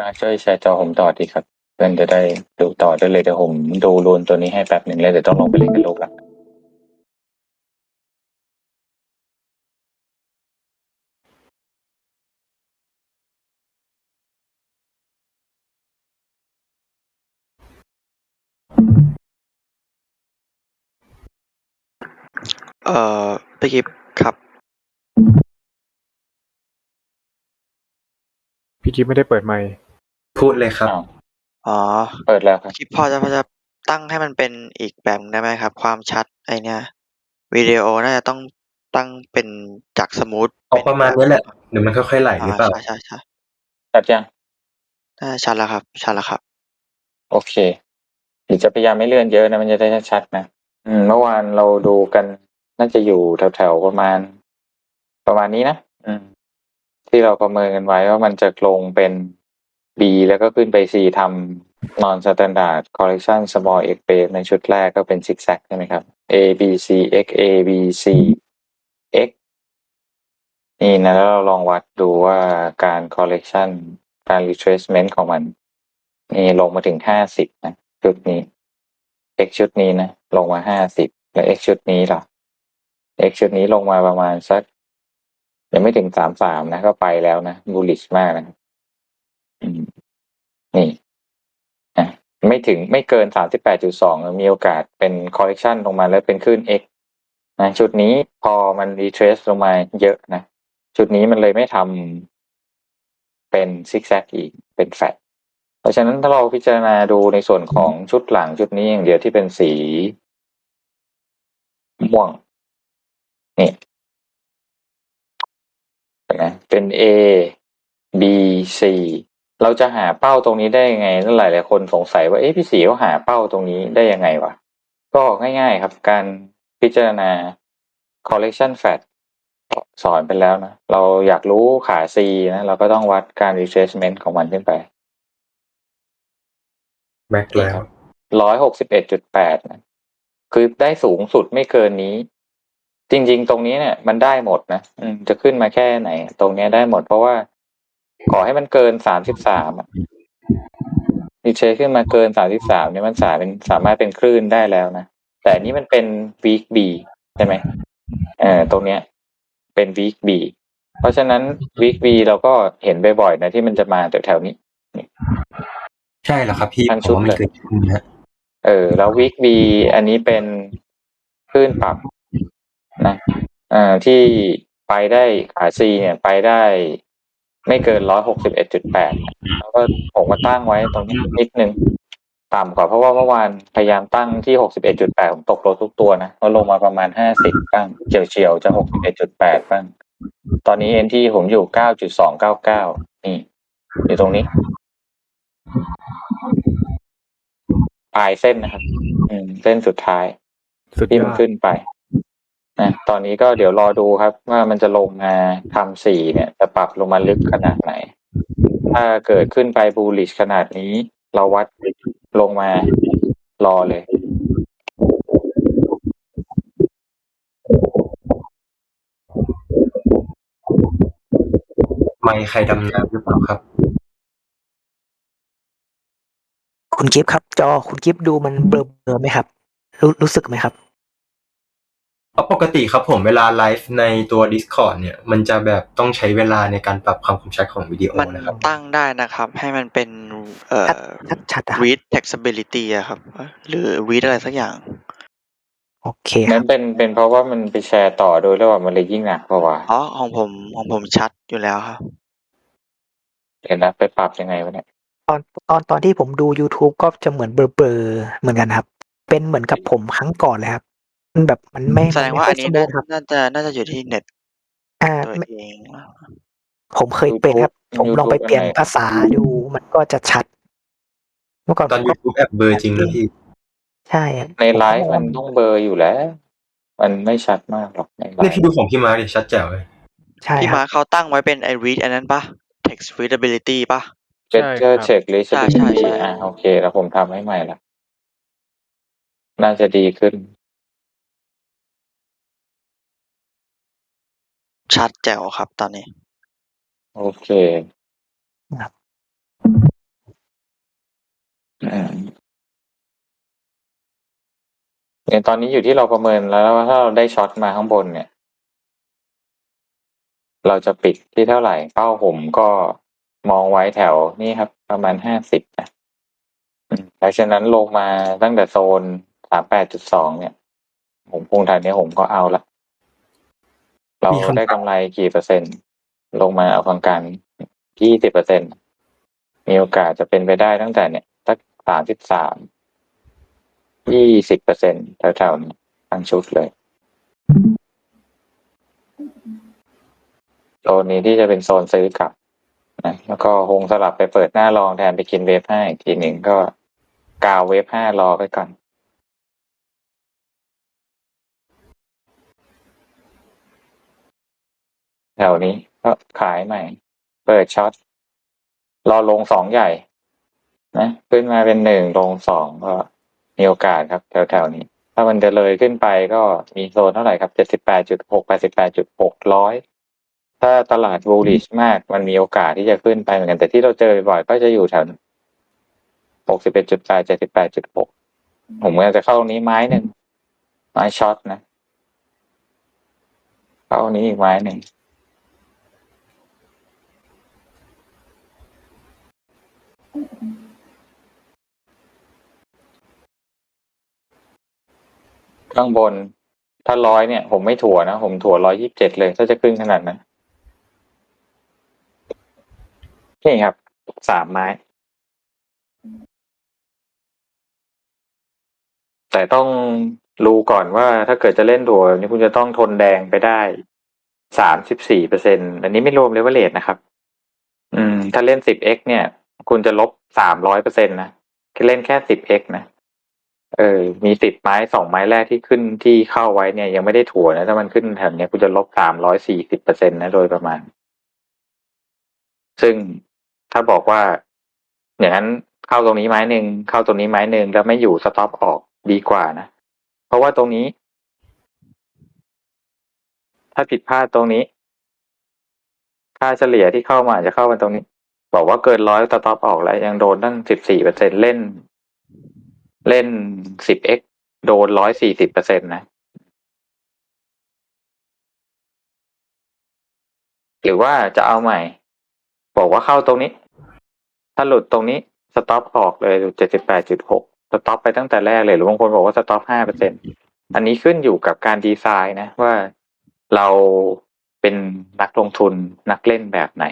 มาช่วยแชร์จอผมต่อดีครับ เพื่อนจะได้ดูต่อได้เลยเดี๋ยวผมดูรูนตัวนี้ให้แป๊บหนึ่งแล้วเดี๋ยวต้องลงไปเล่นกับโลกละเอ่อพี่กิฟครับ พี่กิฟไม่ได้เปิดไมค์พูดเลยครับ อ้าวอ๋อ เปิดแล้วครับคลิปพอจะพอจะตั้งให้มันเป็นอีกแบบได้ไหมครับ ความชัดไอเนี้ยวิดีโอน่าจะต้องตั้งเป็นจากสมูทเอาประมาณนี้แหละเดี๋ยวมันค่อยๆไหลหรือเปล่าใช่ใช่ใช่ชัดยัง น่าจะชัดแล้วครับ ชัดแล้วครับ โอเคเดี๋ยวจะพยายามไม่เลื่อนเยอะนะ มันจะได้ชัดๆนะอืม เมื่อวานเราดูกันน่าจะอยู่แถวๆประมาณ ประมาณนี้นะอืม ที่เราประเมินกันไว้ว่ามันจะลงเป็น B แล้วก็ขึ้นไป C ทำ non standard collection small x base ในชุดแรกก็เป็น zigzag ใช่ไหมครับ A B C X A B C X นี่นะแล้วเราลองวัดดูว่าการ collection การ retracement ของมัน นี่ลงมาถึงห้าสิบนะชุดนี้ x ชุดนี้นะ ลงมาห้าสิบแล้ว x ชุดนี้ล่ะ x ชุดนี้ลงมาประมาณสัก ยังไม่ถึงสามสามนะ ก็ไปแล้วนะ bullish มากนะนี่อะไม่ถึงไม่เกินสามสิบแปดจุดสองมีโอกาสเป็น correction ลงมาแล้วเป็นขึ้น x นะชุดนี้พอมัน retrace ลงมาเยอะนะ ชุดนี้มันเลยไม่ทำเป็นซิกแซกอีกเป็นแฟตเพราะฉะนั้นถ้าเราพิจารณาดูในส่วนของชุดหลังชุดนี้อย่างเดียวที่เป็นสีม่วงนี่ นไหมเป็น A B C เราจะหาเป้าตรงนี้ได้ยังไงนั่นหลายหลายๆคนสงสัยว่าเอ๊ะพี่สีเขาหาเป้าตรงนี้ได้ยังไงวะก็ง่ายๆครับการพิจารณา collection fat สอนไปแล้วนะ เราอยากรู้ขา C นะ เราก็ต้องวัดการ retracement ของมันขึ้นไป แม็กแล้วร้อยหกสิบเอ็ดจุดแปดนะ คือได้สูงสุดไม่เกินนี้ จริง ๆ ตรงนี้เนี่ยมันได้หมดนะอืมจะขึ้นมาแค่ไหน ตรงเนี้ยได้หมด เพราะว่าขอให้มันเกินสามสิบสามดีเชขึ้นมาเกินสามสิบสามเนี่ยมันสามเป็นสามารถเป็นคลื่นได้แล้วนะแต่อันนี้มันเป็นวีคบีใช่ไหมเออตรงเนี้ย เป็นวีคบีเพราะฉะนั้นวีคบีเราก็เห็นบ่อยๆนะที่มันจะมาแถวๆนี้ใช่แล้วครับพี่ทั้งผชุมดว่ามันเลยเกิดขึ้นนะฮะเออ แล้ววิกบีอันนี้เป็นคลื่นปรับ นะอ่าที่ไปได้ขาซีเนี่ยไปได้ ไม่เกินร้อยหกสิบเอ็ดจุดแปดแล้วก็ผมก็ตั้งไว้ตรงนี้นิดนึงต่ำกว่าเพราะว่าเมื่อวานพยายามตั้งที่หกสิบเอ็ดจุดแปดผมตกลงทุกตัวนะก็ลงมาประมาณห้าสิบบ้างเฉียวเฉียวๆจะหกสิบเอ็ดจุดแปดบ้างตอนนี้เอ็นที่ผมอยู่เก้าจุดสองเก้าเก้านี่ อยู่ตรงนี้ปลายเส้นนะครับ อืม เส้นสุดท้ายสุดที่ยมัอนดขึ้นไป นะตอนนี้ก็เดี๋ยวรอดูครับ ว่ามันจะลงมาทำสี่เนี่ย จะปรับลงมาลึกขนาดไหน ถ้าเกิดขึ้นไปบูลิชขนาดนี้ เราวัดลงมารอเลย ไม่ใครดำน้ำหรือเปล่าครับ คุณกิฟต์ครับ จอคุณกิฟต์ดูมันเบลอๆไหมครับ รู้รู้สึกไหมครับ ปกติครับผมเวลาไลฟ์ในตัว Discord เนี่ย มันจะแบบต้องใช้เวลาในการปรับความคมชัดของวิดีโอมันนะครับ ตั้งได้นะครับ ให้มันเป็นเอ่อ ชัดชัดๆอะครับ read flexibility อะครับ หรือ read อะไรสักอย่าง โอเคคนั้รันบเป็นเป็นเพราะว่ามันไปแชร์ต่อโดยระหว่างมันเลยยิ่งหนักเพราะว่าอ๋อ ของผมของผมชัดอยู่แล้วครับ เดี๋ยวนะไปปรับยังไงวะเนี่ยตอนตอนตอนที่ผมดู YouTube ก็จะเหมือนเบลอๆเหมือนกันครับ เป็นเหมือนกับผมครั้งก่อนเลยครับ มันแบบมันไม่ แสดงว่าอันนี้มัน่าไม่ค่ยสมูทครับ น่าจะน่าจะอยู่ที่เน็ตอ่าตัวไม่ เองผมเคยเป็นครับผมลองไปเปลี่ยนภาษาดูมันก็จะชัด เมื่อก่อนตอนผมก็ YouTube แอบเบอร์จริงนะพี่ ใช่ครับในไลฟ์ผก็มันต้องเบลอร์อยู่แล้ว มันไม่ชัดมากหรอกในไลนี่ฟ์พี่ดูของพี่มาร์คดิชัดแจ๋วเลย ใช่พี่คมารับเขาตั้งไว้เป็นไอ read อันนั้นปะ text readability ปะ เจนเจอร์ใช่เช็คลิสใช่ใช่ใช่ อ่าโอเค แล้วผมทำให้ใหม่ละน่าจะดีขึ้น ชัดแจ๋วครับตอนนี้ โอเคครับอืมเนี่ยตอนนี้อยู่ที่เราประเมินแล้วว่าถ้าเราได้ช็อตมาข้างบนเนี่ย เราจะปิดที่เท่าไหร่ เป้าผมก็มองไว้แถวนี้ครับ ประมาณห้าสิบนะอืมหลังจากนั้นลงมาตั้งแต่โซนสามแปดจุดสองเนี่ย ผมคงแถวนี้ผมก็เอาละ เรามีคำถามได้กำไรกี่เปอร์เซ็นต์ ลงมาเอากลางๆยี่สิบเปอร์เซ็นมีโอกาสจะเป็นไปได้ตั้งแต่เนี่ยสักสามสิบสามยี่สิบเปอร์เซ็นแถวๆนี้ทั้งชุดเลยโซนนี้ที่จะเป็นโซนซื้อกลับนะแล้วก็คงสลับไปเปิดหน้ารองแทนไปกินเวฟห้าอีกทีหนึ่งก็กาวเวฟห้ารอไปก่อน แถวนี้ก็ขายใหม่ เปิดช็อตรอลงสองใหญ่ นะขึ้นมาเป็นหนึ่งลงสองก็มีโอกาสครับ แถวๆนี้ ถ้ามันจะเลยขึ้นไปก็มีโซนเท่าไหร่ครับเจ็ดสิบแปดจุดหกแปดสิบแปดจุดหกร้อยถ้าตลาด bullish มาก มันมีโอกาสที่จะขึ้นไปเหมือนกัน แต่ที่เราเจอบ่อยก็จะอยู่แถวหกสิบเอ็ดจุดแปดเจ็ดสิบแปดจุดหกผมก็จะเข้าตรงนี้ไม้หนึ่งไม้ช็อตนะ เข้าตรงนี้อีกไม้หนึ่ง ข้างบน ถ้าร้อยเนี่ย ผมไม่ถั่วนะ ผมถั่วร้อยยี่สิบเจ็ดเลย ถ้าจะขึ้นขนาดนั้นนี่ครับสามไม้ แต่ต้องรู้ก่อนว่าถ้าเกิดจะเล่นถั่วนี่คุณจะต้องทนแดงไปได้สามสิบสี่เปอร์เซ็นอันนี้ไม่รวมเลเวลเลทนะครับ อืม ถ้าเล่นสิบ x เนี่ย คุณจะลบสามร้อยเปอร์เซ็นต์นะเล่นแค่สิบ x นะเออ มีสิบไม้สองไม้แรกที่ขึ้นที่เข้าไว้เนี่ย ยังไม่ได้ถั่วนะถ้ามันขึ้นแถวเนี้ยคุณจะลบสามร้อยสี่สิบเปอร์เซ็นต์นะโดยประมาณ ซึ่งถ้าบอกว่าอย่างนั้นเข้าตรงนี้ไม้หนึ่งเข้าตรงนี้ไม้หนึ่งแล้วไม่อยู่สต็อปออกดีกว่านะเพราะว่าตรงนี้ ถ้าผิดพลาดตรงนี้ ค่าเฉลี่ยที่เข้ามาจะเข้ามาตรงนี้ บอกว่าเกินร้อยสต็อปออกแล้ว ยังโดนตั้งสิบสี่เปอร์เซ็นเล่น เล่นสิบ x โดนร้อยสี่สิบเปอร์เซ็นตนะ หรือว่าจะเอาใหม่ บอกว่าเข้าตรงนี้ ถ้าหลุดตรงนี้สต็อปออกเลยเจ็ดสิบแปดจุดหกสต็อปไปตั้งแต่แรกเลย หรือบางคนบอกว่าสต็อปห้าเปอร์เซ็นอันนี้ขึ้นอยู่กับการดีไซน์นะว่าเราเป็นนักลงทุนนักเล่นแบบไหน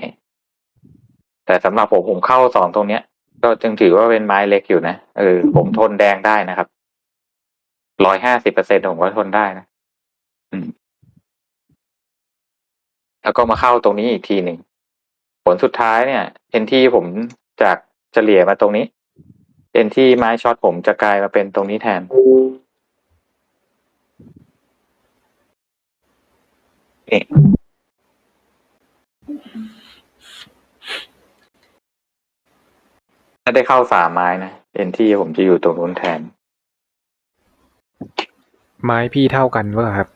แต่สำหรับผมผมเข้าสองตรงเนี้ย ก็จึงถือว่าเป็นไม้เล็กอยู่นะเออผมทนแดงได้นะครับร้อยห้าสิบเปอร์เซ็นผมก็ทนได้นะอืมแล้วก็มาเข้าตรงนี้อีกทีหนึ่ง ผลสุดท้ายเนี่ยเอ็นที่ผมจากเฉลี่ยมาตรงนี้เอ็นที่ไม้ช็อตผมจะกลายมาเป็นตรงนี้แทนนี่ ถ้าได้เข้าสามไม้นะเอ็นที่ผมจะอยู่ตรงนู้นแทน ไม้พี่เท่ากันวะครับ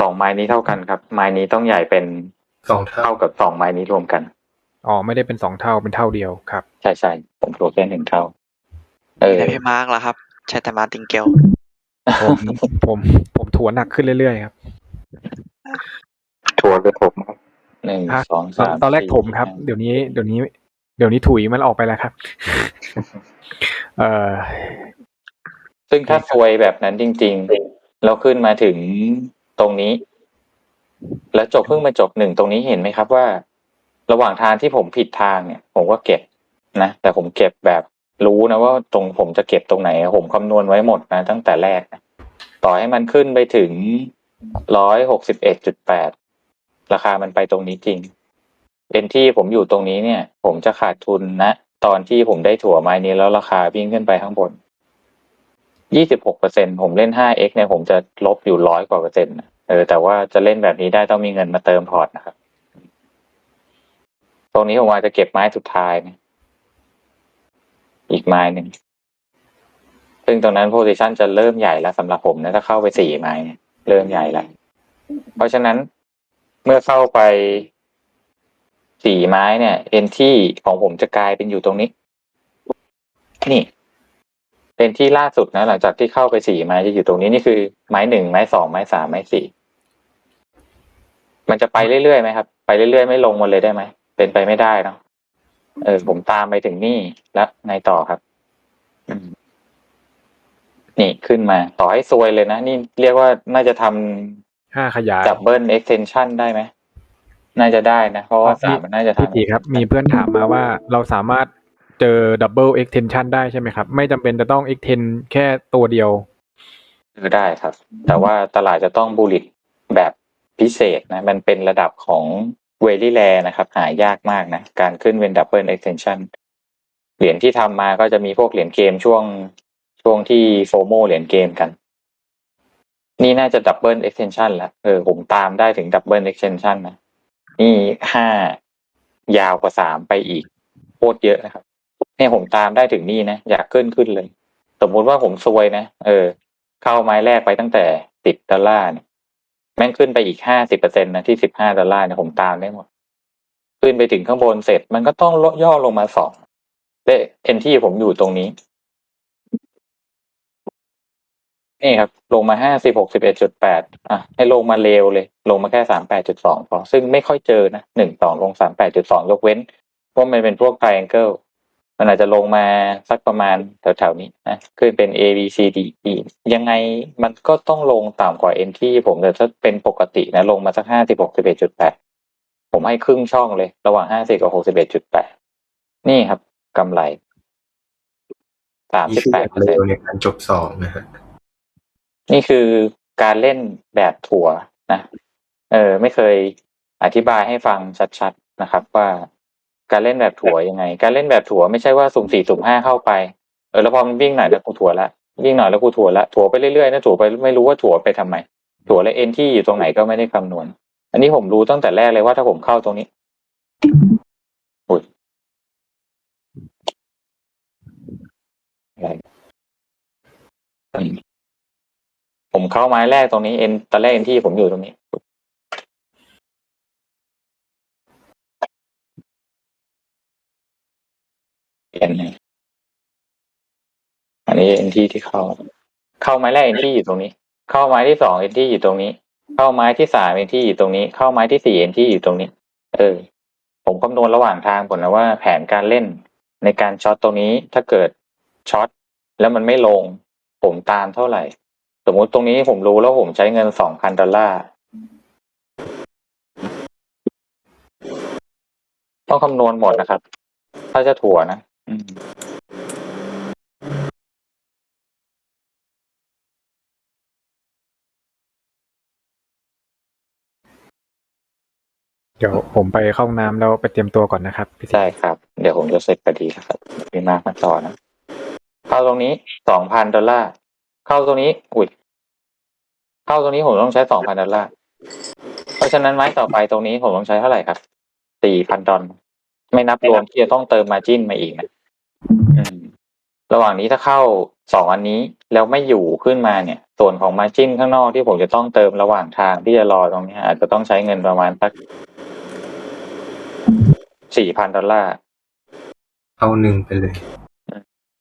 สองไม้นี้เท่ากันครับ ไม้นี้ต้องใหญ่เป็นสองเท่า เท่ากับสองไม้นี้รวมกัน อ๋อไม่ได้เป็นสองเท่าเป็นเท่าเดียวครับ ใช่ใช่ผมตัวแค่หนึ่งเท่า เออแต่พี่มาร์กล่ะครับ ใช้แต่มาร์ติงเกลผมผมผมถัวหนักขึ้นเรื่อยๆครับ ทัวร์เลยผมครับหนึ่งฮะ สองตอนสามตอนแรกสี่ถมครับห้าเดี๋ยวนี้เดี๋ยวนี้ เดี๋ยวนี้ถุยมันออกไปแล้วครับ เอ่อซึ่งถ้าซวยแบบนั้นจริง ๆ แล้วขึ้นมาถึงตรงนี้ แล้วจบเพิ่งมาจบหนึ่งตรงนี้เห็นไหมครับว่า ระหว่างทางที่ผมผิดทางเนี่ย ผมก็เก็บนะแต่ผมเก็บแบบรู้นะว่าตรงผมจะเก็บตรงไหน ผมคำนวณไว้หมดนะ ตั้งแต่แรกนะต่อให้มันขึ้นไปถึงร้อยหกสิบเอ็ดจุดแปดราคามันไปตรงนี้จริง เป็นที่ผมอยู่ตรงนี้เนี่ย ผมจะขาดทุนนะ ตอนที่ผมได้ถั่วไม้นี้แล้วราคาวิ่งขึ้นไปข้างบน ยี่สิบหกเปอร์เซ็นผมเล่นห้า x เนี่ยผมจะลบอยู่ร้อยกว่าเปอร์เซ็นต์เออแต่ว่าจะเล่นแบบนี้ได้ต้องมีเงินมาเติมพอร์ตนะครับ ตรงนี้ผมอาจจะเก็บไม้สุดท้ายนะอีกไม้หนึ่งซึ่งตรงนั้นโพซิชันจะเริ่มใหญ่แล้วสำหรับผมนะถ้าเข้าไปสี่ไม้เริ่มใหญ่แล้วเพราะฉะนั้นเมื่อเข้าไป สี่ไม้เนี่ย เอ็นที่ของผมจะกลายเป็นอยู่ตรงนี้ นี่เป็นที่ล่าสุดนะ หลังจากที่เข้าไปสี่ไม้จะอยู่ตรงนี้นี่คือ ไม้หนึ่งไม้สองไม้สามไม้สี่มันจะไปเรื่อยๆไหมครับ ไปเรื่อยๆไม่ลงมาเลยได้ไหมเป็นไปไม่ได้เนาะเออ ผมตามไปถึงนี่แล้วไงต่อครับอืมนี่ขึ้นมา ต่อให้ซวยเลยนะ นี่เรียกว่าน่าจะทำห้าขยายดับเบิลเอ็กเทนชันได้ไหม น่าจะได้นะ เพราะว่าอ๋อพี่สามมันน่าจะพี่ทำตีครับ มีเพื่อนถามมาว่าเราสามารถเจอดับเบิลเอ็กเทนชันได้ใช่ไหมครับ ไม่จำเป็นจะต้องเอ็กเทนแค่ตัวเดียวคือได้ครับ แต่ว่าตลาดจะต้องบูลลิตแบบพิเศษนะ มันเป็นระดับของเวลี่แลนะครับ หายากมากนะ การขึ้นเป็นดับเบิลเอ็กเทนชันเหรียญที่ทำมาก็จะมีพวกเหรียญเกมช่วงช่วงที่โฟโมเหรียญเกมกัน นี่น่าจะดับเบิลเอ็กเทนชันแล้วเออผมตามได้ถึงดับเบิลเอ็กเทนชันนะ นี่ห้ายาวกว่าสามไปอีกโคตรเยอะนะครับ เนี่ยผมตามได้ถึงนี่นะ อยากขึ้นขึ้นเลย สมมุติว่าผมซวยนะ เออ เข้าไม้แรกไปตั้งแต่สิบดอลลาร์เนี่ยแม่งขึ้นไปอีกห้าสิบเปอร์เซ็นต์นะที่สิบห้าดอลลาร์เนี่ยผมตามได้หมด ขึ้นไปถึงข้างบนเสร็จมันก็ต้องลดย่อลงมาสองเด้เอ็นที่ผมอยู่ตรงนี้ นี่ครับ ลงมาห้าสิบหกสิบเอ็ดจุดแปดอะให้ลงมาเร็วเลย ลงมาแค่สามแปดจุดสองพอซึ่งไม่ค่อยเจอนะหนึ่งสองลงสามแปดจุดสองยกเว้นว่ามันเป็นพวก triangle มันอาจจะลงมาสักประมาณแถวๆนี้นะขึ้นเป็น A B C D E ยังไงมันก็ต้องลงต่ำกว่า N ที่ผมแต่ถ้าเป็นปกตินะลงมาสักห้าสิบหกสิบเอ็ดจุดแปดผมให้ครึ่งช่องเลย ระหว่างห้าสิบกับหกสิบเอ็ดจุดแปดนี่ครับกำไรสามสิบแปดเปอร์เซ็นต์ในการจบสองนะฮะ นี่คือการเล่นแบบถั่วนะ เออ ไม่เคยอธิบายให้ฟังชัดๆนะครับ ว่าการเล่นแบบถั่วยังไง การเล่นแบบถั่วไม่ใช่ว่าสุ่มสี่สุ่มห้าเข้าไป เออแล้วพอมันวิ่งหน่อยแล้วกูถั่วละวิ่งหน่อยแล้วกูถั่วละถั่วไปเรื่อยๆนะถั่วไปไม่รู้ว่าถั่วไปทำไมถั่วและเอ็นที่อยู่ตรงไหนก็ไม่ได้คำนวณ อันนี้ผมรู้ตั้งแต่แรกเลยว่าถ้าผมเข้าตรงนี้อุ้ยอะไร ผมเข้าไม้แรกตรงนี้เอ็นตอนแรกเอ็นที่ผมอยู่ตรงนี้ เอ็นอันนี้เอ็นที่ที่เข้า เข้าไม้แรกเอ็นที่อยู่ตรงนี้ เข้าไม้ที่สองเอ็นที่อยู่ตรงนี้ เข้าไม้ที่สามเอ็นที่อยู่ตรงนี้ เข้าไม้ที่สี่เอ็นที่อยู่ตรงนี้ เออ ผมคำนวณระหว่างทางผลนะว่าแผนการเล่นในการช็อตตรงนี้ถ้าเกิดช็อตแล้วมันไม่ลง ผมตามเท่าไหร่ สมมุติตรงนี้ผมรู้แล้วผมใช้เงินสองพันดอลลาร์ต้องคำนวณหมดนะครับ ถ้าจะถั่วนะอืมเดี๋ยวผมไปเข้าห้องน้ำแล้วไปเตรียมตัวก่อนนะครับพี่ตีใช่ครับ เดี๋ยวผมจะเสร็จพอดีแล้วครับพี่มาร์คมาต่อนะเข้าตรงนี้สองพันดอลลาร์ เข้าตรงนี้ อุ้ย เข้าตรงนี้ผมต้องใช้สองพันดอลลาร์ เพราะฉะนั้นไม้ต่อไปตรงนี้ผมต้องใช้เท่าไหร่ครับ สี่พันดอลไม่นับรวมที่จะต้องเติมมาจิ้นมาอีกนะอืมระหว่างนี้ถ้าเข้าสองอันนี้แล้วไม่อยู่ขึ้นมาเนี่ย ส่วนของมาจิ้นข้างนอกที่ผมจะต้องเติมระหว่างทางที่จะรอตรงเนี้ยอาจจะต้องใช้เงินประมาณสักสี่พันดอลลาร์ เอาหนึ่งไปเลย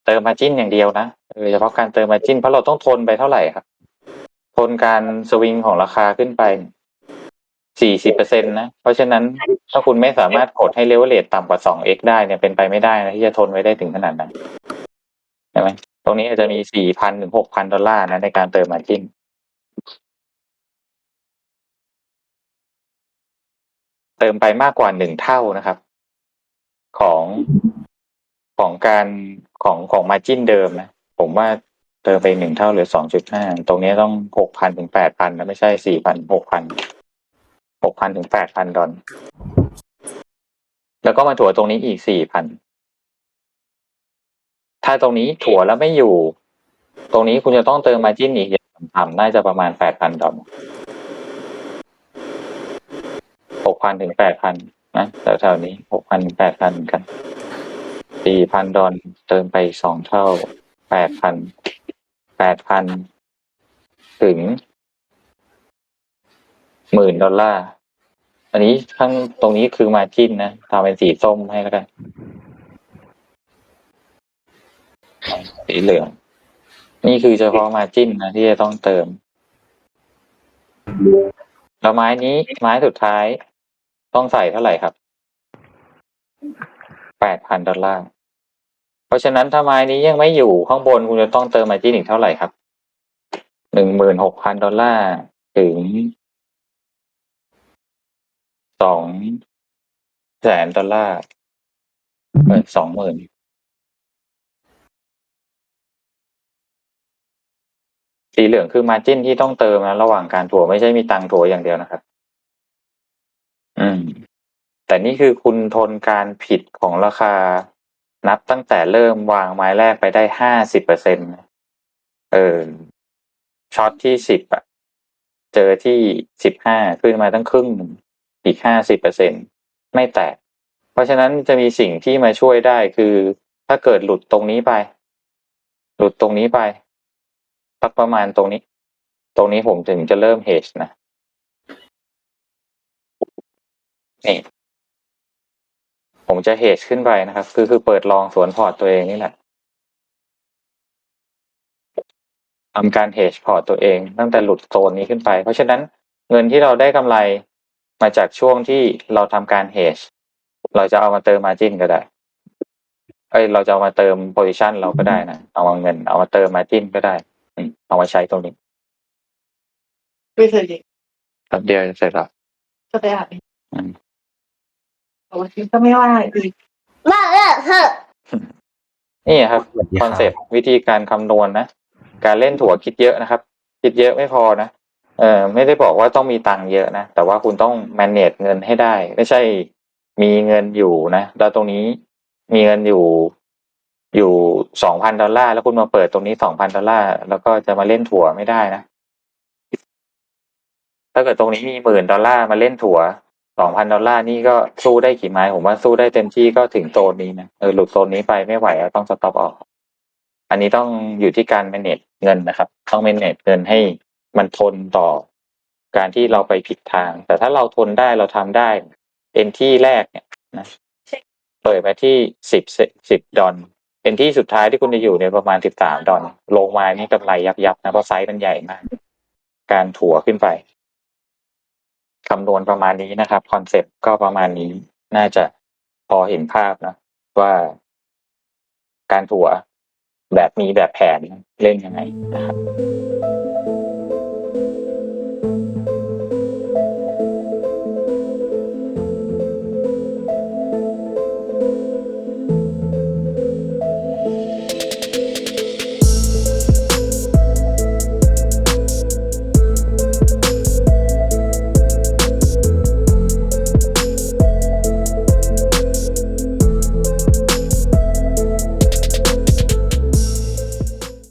เติมมาจิ้นอย่างเดียวนะ โดยเฉพาะการเติมมาจิ้นเพราะเราต้องทนไปเท่าไหร่ครับ ทนการสวิงของราคาขึ้นไปสี่สิบเปอร์เซ็นตนะ เพราะฉะนั้นถ้าคุณไม่สามารถกดให้เลเวลเลตต่ำกว่าสองเอ็กได้เนี่ยเป็นไปไม่ได้นะที่จะทนไว้ได้ถึงขนาดนั้นใช่ไหมตรงนี้อาจจะมีสี่พันถึงหกพันดอลลาร์นะในการเติมมาจิ้นเติมไปมากกว่าหนึ่งเท่านะครับ ของของการของของมาจิ้นเดิมนะ ผมว่าเติมไปหนึ่งเท่าหรือสองจุดห้าตรงนี้ต้องหกพันถึงแปดพันนะไม่ใช่สี่พันหกพันหกพันถึงแปดพันดอลแล้วก็มาถั่วตรงนี้อีกสี่พันถ้าตรงนี้ถั่วแล้วไม่อยู่ ตรงนี้คุณจะต้องเติมมาจิ้นอีกอย่างต่ำๆน่าจะประมาณแปดพันดอลหกพันถึงแปดพันนะแถวๆนี้หกพันแปดพันเหมือนกันสี่พันดอลเติมไปสองเท่า แปดพันแปดพันถึงหมื่นดอลลาร์ อันนี้ข้างตรงนี้คือมาจิ้นนะทำเป็นสีส้มให้ก็ได้ สีเหลือง นี่คือเฉพาะมาจิ้นนะที่จะต้องเติม แล้วไม้นี้ไม้สุดท้ายต้องใส่เท่าไหร่ครับ แปดพันดอลลาร์ ราะฉะนั้นถ้าไม้นี้ยังไม่อยู่ข้างบนคุณจะต้องเติมมาจิ้นอีกเท่าไหร่ครับหนึ่งหมื่นหกพันดอลลาร์ถึงสองแสนดอลลาร์เออสองหมื่นสีเหลืองคือมาจิ้นที่ต้องเติมนะระหว่างการถั่วไม่ใช่มีตังถั่วอย่างเดียวนะครับ อืม แต่นี่คือคุณทนการผิดของราคา นับตั้งแต่เริ่มวางไม้แรกไปได้ห้าสิบเปอร์เซ็นเออช็อตที่สิบอะเจอที่สิบห้าขึ้นมาตั้งครึ่งหนึ่งอีกห้าสิบเปอร์เซ็นไม่แตก เพราะฉะนั้นจะมีสิ่งที่มาช่วยได้คือ ถ้าเกิดหลุดตรงนี้ไป หลุดตรงนี้ไปสักประมาณตรงนี้ ตรงนี้ผมถึงจะเริ่มเฮชนะนี่ ผมจะเฮชขึ้นไปนะครับ คือคือเปิดลองสวนพอร์ตตัวเองนี่แหละทำการเฮชพอร์ตตัวเอง ตั้งแต่หลุดโซนนี้ขึ้นไป เพราะฉะนั้นเงินที่เราได้กำไรมาจากช่วงที่เราทำการเฮชเราจะเอามาเติมมาจินก็ได้ เอ้ยเราจะเอามาเติมโพซิชันเราก็ได้นะ เอามาเงิน เอามาเติมมาจินก็ได้อืมเอามาใช้ตรงนี้ไม่เคยเลยแป๊บเดียวจะเสร็จแล้วก็ไปอาบอืมแต่วันนี้ ก็ไม่ว่าอีกมาเลอะเถอะนี่ครับสวัสดีคคอรันบเซปต์วิธีการคำนวณนะ การเล่นถั่วคิดเยอะนะครับ คิดเยอะไม่พอนะเออไม่ได้บอกว่าต้องมีตังค์เยอะนะ แต่ว่าคุณต้อง manage เงินให้ได้ ไม่ใช่มีเงินอยู่นะแล้วตรงนี้มีเงินอยู่อยู่สองพันดอลลาร์แล้วคุณมาเปิดตรงนี้สองพันดอลลาร์แล้วก็จะมาเล่นถั่วไม่ได้นะ ถ้าเกิดตรงนี้มีหมื่นดอลลาร์มาเล่นถั่ว สองพันดอลลาร์นี่ก็สู้ได้กี่ไม้ผมว่าสู้ได้เต็มที่ก็ถึงโซนนี้นะเออหลุดโซนนี้ไปไม่ไหวแล้วต้องสต็อปออก อันนี้ต้องอยู่ที่การ manage เงินนะครับ ต้อง manage เงินให้มันทนต่อการที่เราไปผิดทาง แต่ถ้าเราทนได้เราทำได้เอ็นที่แรกเนี่ยนะเปิดไปที่สิบสิบดอลเอ็นที่สุดท้ายที่คุณจะอยู่ในยประมาณสิบสามดอลลงมานี่กำไรยับยับๆนะเพราะไซส์มันใหญ่มาก การถัวขึ้นไป คำนวณประมาณนี้นะครับคอนเซปต์ก็ประมาณนี้น่าจะพอเห็นภาพนะว่าการถั่วแบบมีแบบแผนเล่นยังไงนะครับ